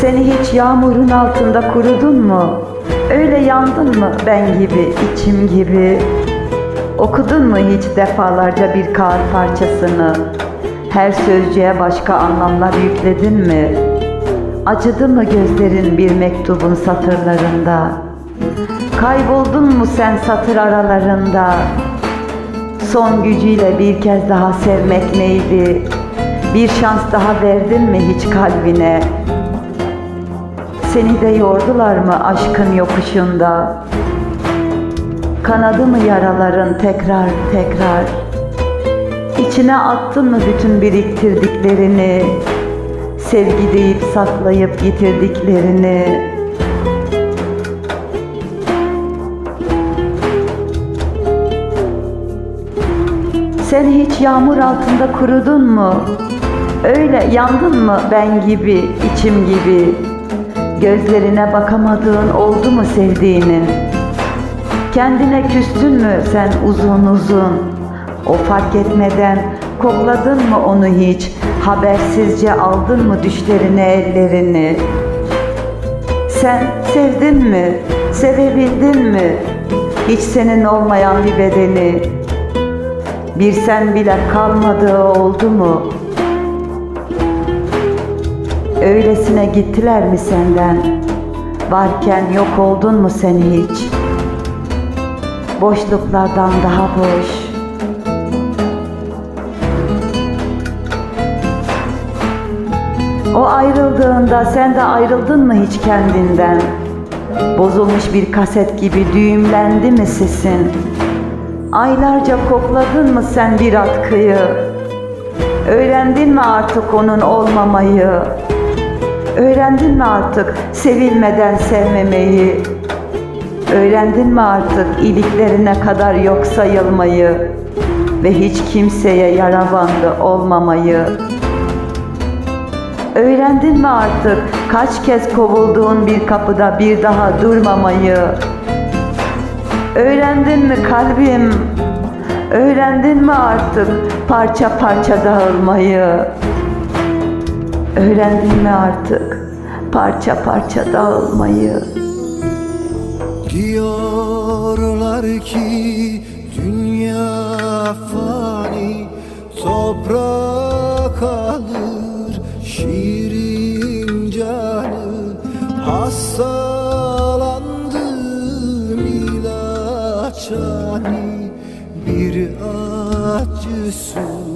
Seni hiç yağmurun altında kurudun mu? Öyle yandın mı ben gibi, içim gibi? Okudun mu hiç defalarca bir kağıt parçasını? Her sözcüğe başka anlamlar yükledin mi? Acıdı mı gözlerin bir mektubun satırlarında? Kayboldun mu sen satır aralarında? Son gücüyle bir kez daha sevmek neydi? Bir şans daha verdin mi hiç kalbine? Seni de yordular mı aşkın yokuşunda? Kanadı mı yaraların tekrar tekrar? İçine attın mı bütün biriktirdiklerini? Sevgi deyip saklayıp yitirdiklerini? Sen hiç yağmur altında kurudun mu? Öyle yandın mı ben gibi, içim gibi? Gözlerine bakamadığın oldu mu sevdiğinin? Kendine küstün mü sen uzun uzun? O fark etmeden kokladın mı onu hiç? Habersizce aldın mı düşlerine ellerini? Sen sevdin mi? Sevebildin mi? Hiç senin olmayan bir bedeni. Bir sen bile kalmadığı oldu mu? Öylesine gittiler mi senden? Varken yok oldun mu sen hiç? Boşluklardan daha boş. O ayrıldığında sen de ayrıldın mı hiç kendinden? Bozulmuş bir kaset gibi düğümlendi mi sesin? Aylarca kokladın mı sen bir atkıyı? Öğrendin mi artık onun olmamayı? Öğrendin mi artık sevilmeden sevmemeyi? Öğrendin mi artık iliklerine kadar yok sayılmayı ve hiç kimseye yara bandı olmamayı? Öğrendin mi artık kaç kez kovulduğun bir kapıda bir daha durmamayı? Öğrendin mi kalbim? Öğrendin mi artık parça parça dağılmayı? Öğrendin mi artık parça parça dağılmayı? Diyorlar ki dünya fani Toprak alır şirin canı Hastalandım acı su